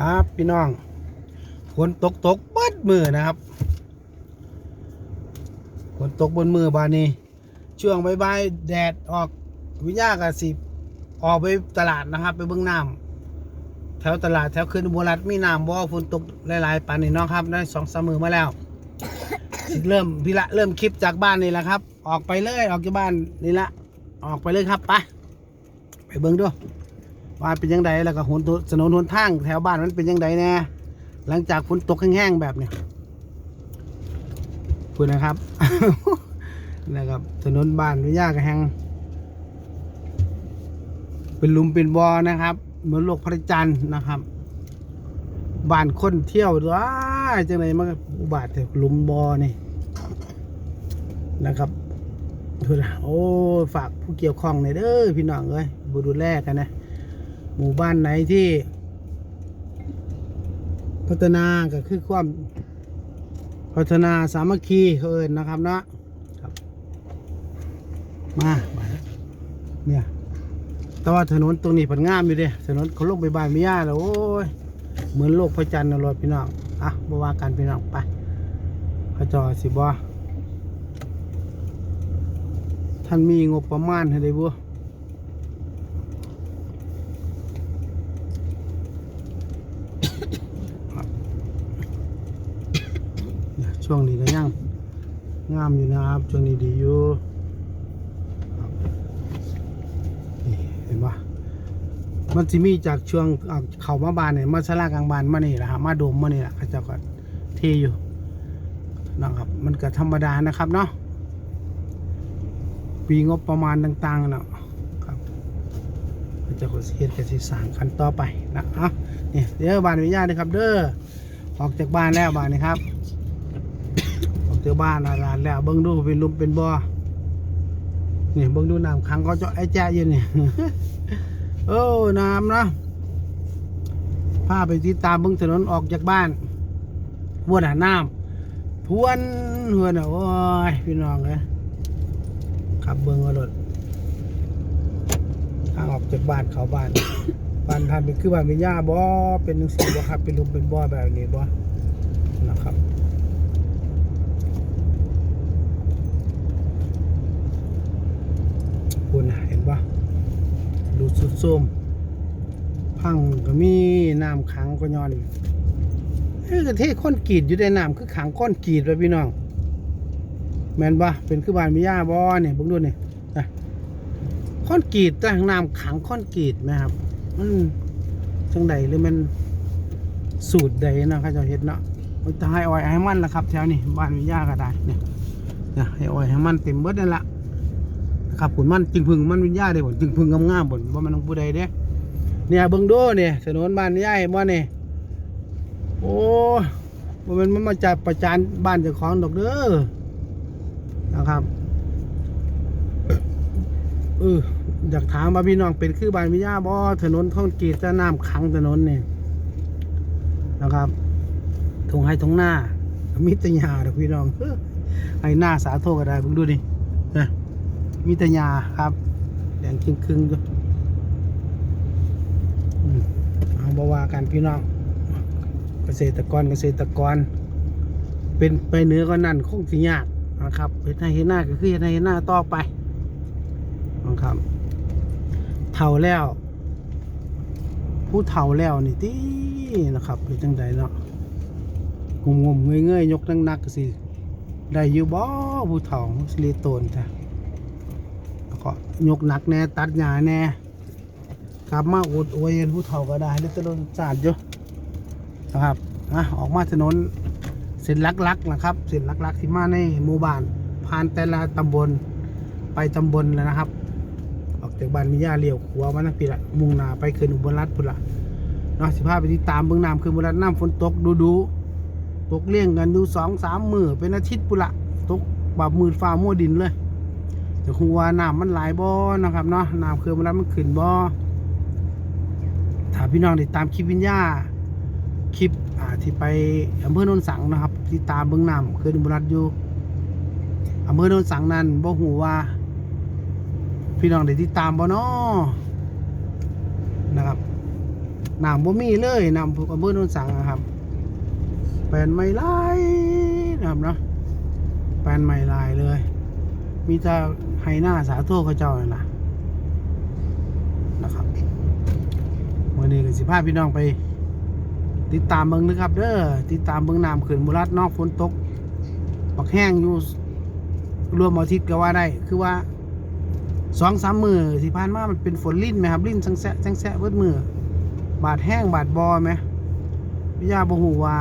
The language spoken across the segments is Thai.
ครับพี่น้องฝนตกตกเบิดมือนะครับฝนตกบนมือบานนี้ ช่วงใบ่ายๆแดดออกวิญญากับสิออกไปตลาดนะครับ ไปเบื้องน้ำแถวตลาดแถวคืนอุบลรัฐมีน้ำบ่ฝนตกหลายๆปานนี้เนาะครับได้สองสามมือมาแล้วเริ่มพี่ละเริ่มคลิปจากบ้านนี่แหละครับ ออกไปเลยออกจากบ้านนี่ละออกไปเลยครับไปไปเบิ่งดูว่าเป็นยังไงแล้วก็หนถนนหนทางแถวบ้านมันเป็นยังไงแน่หลังจากฝนตกแห้งๆแบบเนี้ยพูนะครับนะครับ ถนนบ้านวิยากแห้งเป็นลุมเป็นบ่อนะครับ เหมือนโลกพระจันทร์นะครับบ้านคนเที่ยวว้าจังไหนมันก็อุบาทแต่ลุมบอนี่นะครับดูนะโอ้ฝากผู้เกี่ยวข้องในอยเด้อพี่น้องเอ้ยบูดูแลกันนะ หมู่บ้านไหนที่ พัฒนาก็คือความ พัฒนาสามัคคีเขาเอินนะครับเนาะครับมาเนี่ยแต่ว่าถนนตรงนี้ผลงามอยู่เด้ถนนเขาลงไปบ้านไม่ยากแล้วโอ้ยเหมือนโลกพระจันทร์นะรถพี่น้องอะบว่ากันพี่น้องไปพระจอสิบ่ท่านมีงบประมาณให้ได้บ่เนี่ย ช่วงนี้ก็ยังงามอยู่นะครับช่วงนี้ดีอยู่นี่เห็นปะมันจะมีจากช่วงเขามาบานเนี่ยมาสลากลางบานมานี่แหละฮะมาโดมมานี่แหละเขาจะก็เทอยู่นะครับ มันก็ธรรมดานะครับเนาะปีงบประมาณต่างๆเนาะครับเขาจะก็สิเฮ็ดกันสิสางกันต่อไปนะอะนี่เดี๋ยวบานอนุญาตนะครับ เด้อออกจากบ้านแล้วบานนี้ครับ ออกจากบ้านอะไรแล้วเบิ่งดูเป็นลุมเป็นบ่อนี่เบิ่งดูน้ำขังเขาเจะไอ้แจ๊ะอยืนนี่โอ้น้ำนะพาไปติดตามเบิ้งถนนออกจากบ้านพวนหาน้ำทวนทวน่ะโอ้ยพี่น้องเลยขับเบิ้งรถทางออกจากบ้านเขาบ้านบ้านท่านเป็นคือบ้านเป็นหญ้าบ่เป็นหนังสือบ่ครับเป็นลุมเป็นบ่อแบบนี้บ่คุณน่ะเห็นปะ ดูสุด โทมพังก็มีน้ำขังก็ย้อนเอ้ยกระเทศค้นกรีดอยู่ในน้ำคือขังก้อนกรีดไปพี่น้อง แมนบ่เป็นคือบานมิยาบ่เนี่ยเบิ่งดูนี่นะค้อนกรีดแต่น้ำขังค้อนกรีดไหมครับ มันจังใดหรือมันสูตรใดนะเขาเจะเฮ็ดเนาะมันจะให้อ้อยให้มันละครับ แถวนี้บ้านมิยาก็ได้เนี่ยเนี่ยให้อ้อยให้มันเต็มเบิดนั่นละ ครับผลมันจึงพึงมันวิญญาณเลยผลจึงพึงงามๆผลว่ามันต้องผู้ใดเด้เนี่ยเบิ่งดูเนี่ยถนนบ้านย่ายบ่เนี่ยโอ้บ่แมันมันมาจากประจานบ้านเจ้าของดอกเด้อนะครับเอออยากถามว่าพี่น้องเป็นคือบ้านวิญญาบ่ถนนท่องกีดจะน้ำขังถนนเนี่ยนะครับทงให้ทงหน้ามิตรยาดอกพี่น้องเฮ้อให้หน้าสาโทก็ได้เบิ่งดูดินะ มีแต่หญ้าครับแดงครึ่งครึ่งๆอยู่เอาบว่ากันพี่น้อง เกษตรกรเกษตรกร เป็นไปเหนือก็นั่นคงสิยากนะครับเห็นให้เห็นหน้าก็คือเห็นให้เห็นหน้าต่อไปนะครับเท่าแล้ว ผู้เท่าแล้วนี่ตีนะครับเป็นจังใดเนาะงมงมเงยเงยยกนักนักก็สิได้อยู่บ่ผู้เท่าสิเลโตนจ้ะ ยกหนักแน่ตัดหญ้าแน่กลับมาอดอวยผู้เฒ่าก็ได้แล้วตะลนสาดอยู่นะครับนะออกมาถนนเส้นลักๆนะครับเส้นลักๆที่มาในหมู่บ้านผ่านแต่ละตำบลไปตำบลแล้วนะครับ ออกจากบ้านมีย่าเลี้ยวขัวมานักปีละมุ่งหน้าไปขึ้นอุบลรัฐพุ่นละเนาะสิพาไปติดตามเบื้องน้ำขึ้นอุบลรัฐน้ำฝนตกดูดูตกเลี่ยงกันดูสองสามมือเป็นอาทิตย์พุ่นละตกแบบมืดฟ้ามัวดินเลย จะคงว่าน้ำมันหลายบ่อนะครับเนาะน้ำเครื่องมันแล้วมันขึ้นบ่อถ้าพี่น้องติดตามคลิปวิญญาคลิปอ่าที่ไปอำเภอโนนสังนะครับที่ตามเบื้องน้ำเคยดูบรัดอยู่อำเภอโนนสังนั้นบ่หูว่า พี่น้องได้ติดตามบ่เนาะนะครับน้ำบ่มีเลยน้ำอำเภอโนนสังนะครับแปลนไม่ลายนะครับเนาะแปลนไม่ลายเลย มีแต่ ไฮหน้าสาธุเขาเจ้านั่นะนะครับวันนี้ก็สิพาพี่น้องไป ติดตามเบิ่งนะครับ เด้อติดตามเบิ่งน้ำขึ้นบุรัดนอกฝนตกปักแห้งอยู่รวมอาทิตย์ก็ว่าได้ คือว่าสองสามมือที่ผ่านมามันเป็นฝนลิ้นไหมครับลิ้นสังแสะสังแสะเบิดมือบาดแห้งบาดบอไหมพี่ยาบ่ฮู้ว่า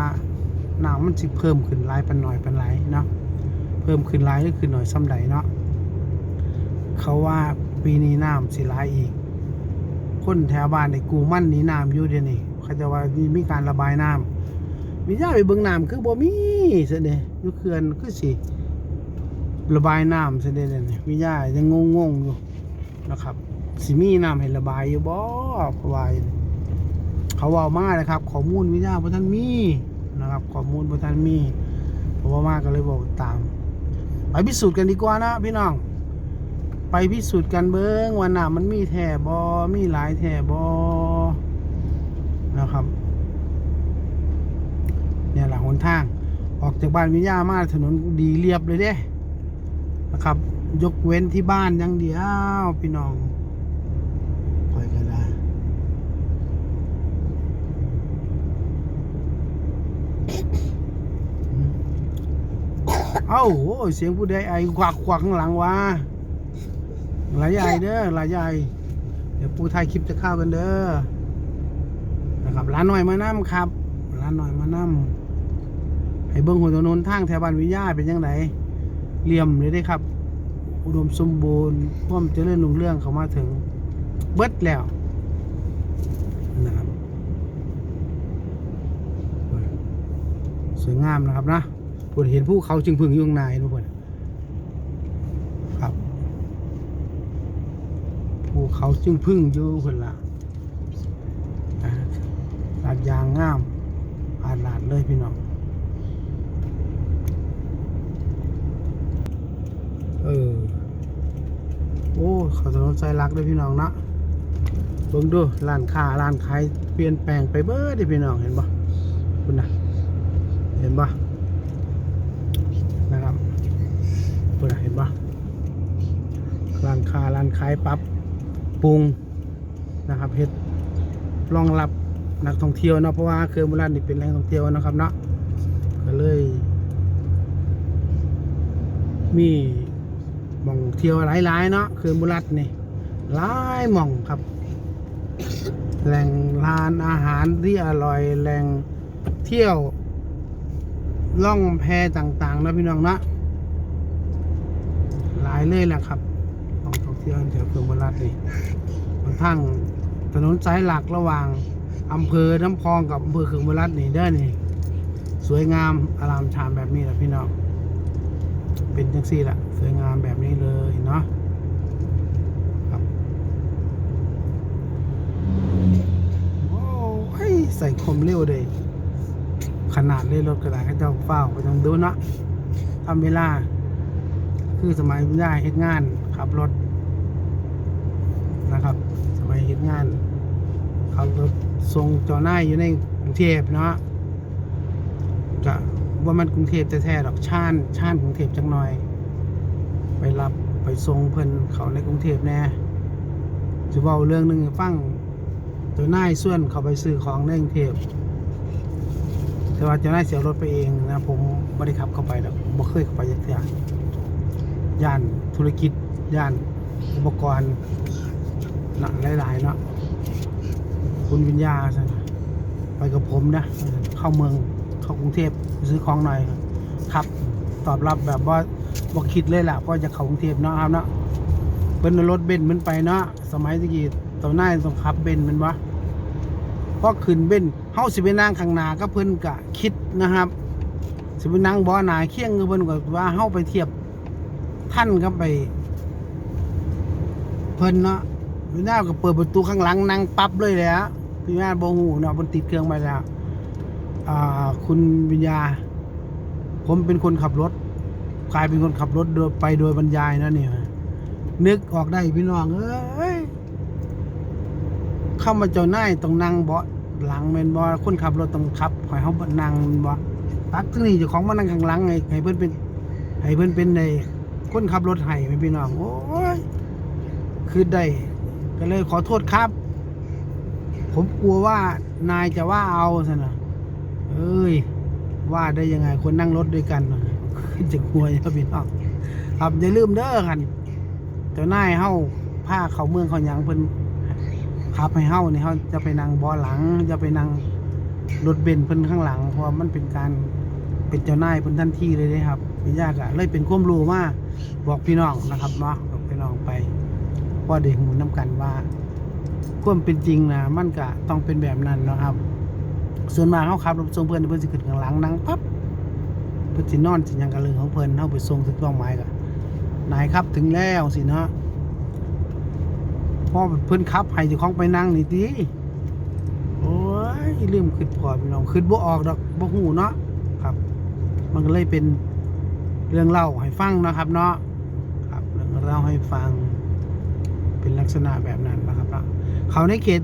น้ำมันสิเพิ่มขึ้นลายปานหน่อยปานหลายเนาะเพิ่มขึ้นลายหรือขึ้นหน่อยซ้ำใดเนาะ เขาว่าปีนี้น้ำสิหลายอีก คนแถวบ้านในกูมั่นหนีน้ำอยู่เดี๋ยวนี้เขาจะว่ามีมีการระบายน้ำมีย่าไปเบิ่งน้ำคือบ่มีเสยเด้อยู่เขื่อนคือสิระบายน้ำเสยเด้เนี่ยมีย่ายังงงๆอยู่นะครับ สิมีน้ำให้ระบายอยู่บ่ระว่าเขาว่ามาเลยครับ ข้อมูลวิทยาบ่ทันมีนะครับ ข้อมูลบ่ทันมีเพราะว่ามากก็เลยบอกตามไปพิสูจน์กันดีกว่านะพี่น้อง ไปพิสูจน์กันเบิ้งว่าน้ำมันมีแท่บอมีหลายแท่บอนะครับ เนี่ยแหละหนทาง ออกจากบ้านวิทยามาถนนดีเรียบเลยเด้นะครับ ยกเว้นที่บ้านยังเดียวพี่น้องคอยกันได้เอ้าโอ้เสียงผู้ใดไอควักควักข้างหลังวะ หลายใหญ่เด้อหลายใหญ่เดี๋ยวปูไทยคลิปจะเข้ากันเด้อนะครับร้านหน่อยมานํครับร้านหน่อยมานํให้เบิ้งหัวถนนทางแถวบ้านวิทยาเป็นยังไงเหลี่ยมเลยได้ครับ อุดมสมบูรณ์พ่วามเจริญรุ่งเรื่องเขามาถึง เบิดแล้วนะครับสวยงามนะครับนะผลเห็นภูเขาจึงพึงยุ่ข้างในทุกคน ครับ ภู เขาจึงพึ่งอยู่คนละอ่าลาดยางงามอาดลาดเลยพี่น้อง เออ โอ้เขาถนนใจรักเลยพี่น้องนะเบิ่งดูร้านค้าร้านขายเปลี่ยนแปลงไปเบิดเด้พี่น้องเห็นปะคุณนะเห็นปะนะครับคุณนะเห็นปะร้านค้าร้านขายปรับ ปรุงนะครับเฮ็ดรองรับนักท่องเที่ยวเนาะเพราะว่าเขื่อนบุรีนี่เป็นแหล่งท่องเที่ยวนะครับเนาะก็เลย มีหม่องเที่ยวหลายๆเนาะเขื่อนบุรีนี่หลายหม่องครับ แหล่งทานอาหารที่อร่อยแหล่งเที่ยวล่องแพต่างๆนะพี่น้องนะหลายเลยแหละครับ ท่องเที่ยวแถวเขื่อนบุรีนี่บางทั้งถนนสายหลักระหว่างอำเภอน้ำพองกับอำเภอเขื่อนบุรีนี่เด้อนี่ สวยงามอารามชามแบบนี้แหละพี่น้องเป็นจังซี่แหละสวยงามแบบนี้เลยเนาะโอ้ยใส่คมเร็วเลย ขนาดเลยรถกระดาษให้เจ้าเฝ้าไปต้องดูเนาะทำเวลา คือสมัยได้เฮ็ดงานขับรถนะครับ สมัยเฮ็ดงานขับรถส่งเจ้านายอยู่ในกรุงเทพเนาะก็ว่ามันกรุงเทพแท้ๆดอกชานชานกรุงเทพจังหน่อย ไปรับไปส่งเพิ่นเขาในกรุงเทพแน่จะเว้าเรื่องหนึ่งให้ฟังเจ้านายส่วนเขาไปซื้อของในกรุงเทพแต่ว่าเจ้านายเสียรถไปเองนะผมไม่ได้ขับเข้าไปดอกบ่เคยเข้าไปยักเทื่อย่านธุรกิจย่านอุปกรณ์ นะหลายๆเนาะคุณวิญญาสิไปกับผมนะ เข้าเมืองเข้ากรุงเทพซื้อของหน่อยครับ ตอบรับแบบว่าบ่คิดเลยล่ะเพราะจะเข้ากรุงเทพเนาะครับเนาะเป็นรถเบนซ์มันไปเนาะสมัยตะกี้ตอนหน้าต้องขับเบนซ์มันวะพอขึ้นเบนเฮาสิไปนั่งข้างหน้าก็เพิ่นกะคิดนะครับ สิไปนั่งบ่อหนาเคียงกับเพิ่นก็ว่าเฮาไปเทียบท่านก็ไป เพิ่นเนาะ พี่นาก็เปิดประตูข้างหลังนั่งปั๊บเลยแหละพี่นาบ่ฮู้เนาะมันติดเครื่องไปแล้วอ่าคุณวิญญา ผมเป็นคนขับรถกลายเป็นคนขับรถโดยไปโดยบรรยายนะเนี่ยนึกออกได้พี่น้อง เอ้ยเข้ามาเจ้านายต้องนั่งเบาะหลังแม่นบ่คนขับรถต้องขับให้เฮานั่งบ่ตักที่นี่เจ้าของมานั่งข้างหลังให้ให้เพิ่อนเป็นให้เพิ่อนเป็นในคนขับรถให้แม่พี่น้อง โอ้ยคือได้ ก็เลยขอโทษครับ ผมกลัวว่านายจะว่าเอาซะนะเอ้ย ว่าได้ยังไงคนนั่งรถด้วยกันจะกลัวอย่าพี่น้องครับอย่าลืมเด้อกันเจ้านายเฮาพาเขาเมืองเขาหยังเพิ่นขับให้เฮานี่เฮาจะไปนั่งบ่อหลัง จะไปนั่งรถเบนซ์เพิ่นข้างหลัง เพราะมันเป็นการเป็นเจ้านายเพิ่นทันทีเลยเด้ครับพี่ยากอะเลยเป็นความรู้มาบอกพี่น้องนะครับเนาะบอกพี่น้องไป พอได้หูน้ำกันว่าความเป็นจริงนะมันก็ต้องเป็นแบบนั้นเนาะครับ ส่วนมากเขาขับรถส่งเพื่อนเพื่อนสิขึ้นข้างหลังนั่งปั๊บเพื่อนสินอนสิยังกันเรื่องของเพื่อนเขาไปส่งถึงเป้าหมายก็นายครับถึงแล้วสิเนาะพ่อเพื่อนขับให้เจ้าของไปนั่งนี่ดีโอ้ยลืมขึ้นพอพี่น้องขึ้นบ่ออกดอกบ่หูเนาะครับ มันก็เลยเป็นเรื่องเล่าให้ฟังนะครับ เนาะครับเรื่องเล่าให้ฟัง เป็นลักษณะแบบนั้นนะครับเนาะเขาในเขต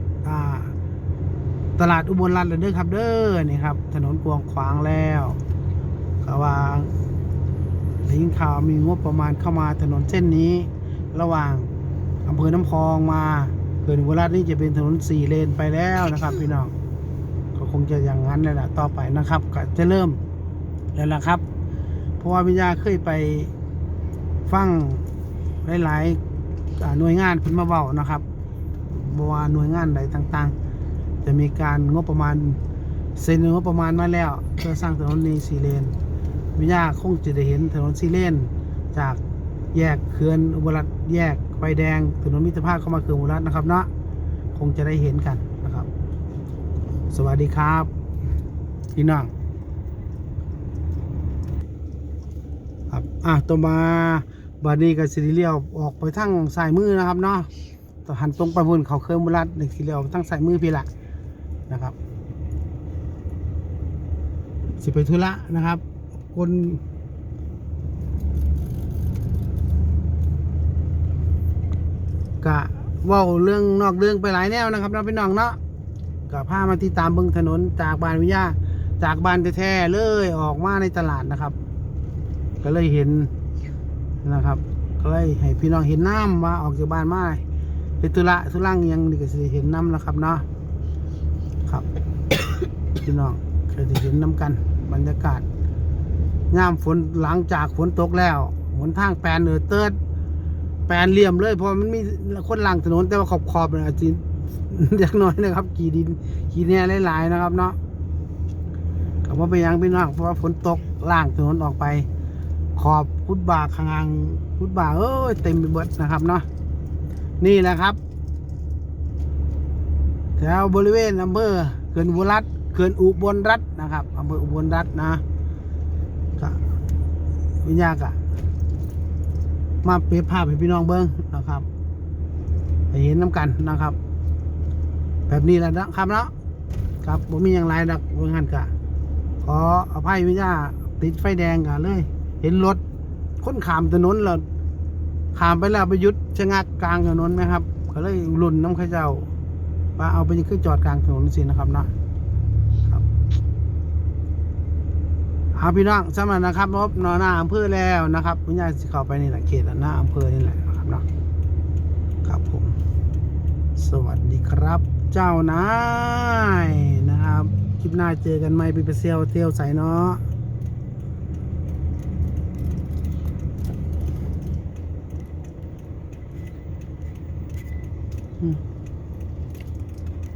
ตลาดอุบลรัตน์เด้อครับ เด้อนี่ครับ ถนนกวางขวางแล้วกว่าได้ยินข่าวมีงบประมาณเข้ามาถนนเส้นนี้ ระหว่างอำเภอน้ำพองมาเขื่อนอุบลรัตน์นี่จะเป็นถนนสี่เลนไปแล้วนะครับ พี่น้องก็คงจะอย่างนั้นเลยแหละต่อไปนะครับ ก็จะเริ่มแล้วล่ะครับ เพราะว่าวิญญาเคยไปฟังหลาย ๆ หน่วยงานเพิ่นมาเว้านะครับบว่าหน่วยงานใดต่างๆ จะมีการงบประมาณเซ็นงบประมาณมาแล้วเพื่อสร้างถนนนี้สี่เลนวิญญาคงจะได้เห็นถนนสี่เลนจากแยกเขื่อนอุบลรัตแยกไฟแดงถนนมิตรภาพเข้ามาเขื่อนอุบลรัตน์นะครับเนาะคงจะได้เห็นกันนะครับ สวัสดีครับพี่น้องครับอะต่อมา บาดนี้กับสิริเลียวออกไปทางสายมือนะครับเนาะต่อหันตรงไปบนเขาเขื่อนอุบลรัตน์หนึ่งสิเลียวทางสายมือพี่ละนะครับ สิไปธุระนะครับคนกะว่าเรื่องนอกเรื่องไปหลายแนวนะครับเราเป็นน้องเนาะกะพามาที่ตามเบึงถนนจากบ้านวิทยาจากบ้านแท้ๆเลยออกมาในตลาดนะครับ ก็เลยเห็น นะครับ ก็เลยให้พี่น้องเห็นน้ำว่าออกจากบ้านมาเป็นธุระธุรังยังนี่ก็สิเห็นน้ำแล้วครับเนาะครับ พี่น้องเคยได้เห็นน้ำกัน บรรยากาศย่ามฝนหลังจากฝนตกแล้วหนทางแปนเออเติร์ดแปนเหลี่ยมเลยเพราะมันมีคนหลังถนนแต่ว่าขอบขอบเนี่ยจจะเล็กน้อยนะครับ กี่ดินกี่แน่หลายๆนะครับเนาะก็ว่าไปยังพี่น้องเพราะว่าฝนตกล่างถนนออกไป ขอบฟุตบาทขางางฟุตบาทเอ้ยเต็มไปหมดนะครับเนาะนี่แหละครับแถวบริเวณอำเภอเขื่อนอุบลรัฐเขื่อนอุบลรัฐนะครับอำเภออุบลรัฐนะก็วิญญาณกะมาเปรียบภาพให้พี่น้องเบิ้งนะครับหเห็นน้ำกันนะครับ แบบนี้แหละนะครับเนาะครับผมมีอย่างไรดักเบื้องหันกะขออภัยวิญญาติดไฟแดงกันเลย เห็นรถค้นขามถนนแล้วขามไปแล้วไปยุดชะงักกลางถนนไหมครับก็เลยลุ่นน้ำข้าเจ้าว่าเอาไปยังขึ้นจอดกลางถนนสินะครับเนาะครับเอาพี่น้องสำหรับนะครับพบนอหน้าอำเภอแล้วนะครับวิญญาณสิเข้าไปนี่แหละเขตหน้าอำเภอนี่แหละนะครับเนาะครับผม สวัสดีครับ เจ้านายนะครับ คลิปหน้าเจอกันไหมไปไปเที่ยวเที่ยวใส่เนาะ อืม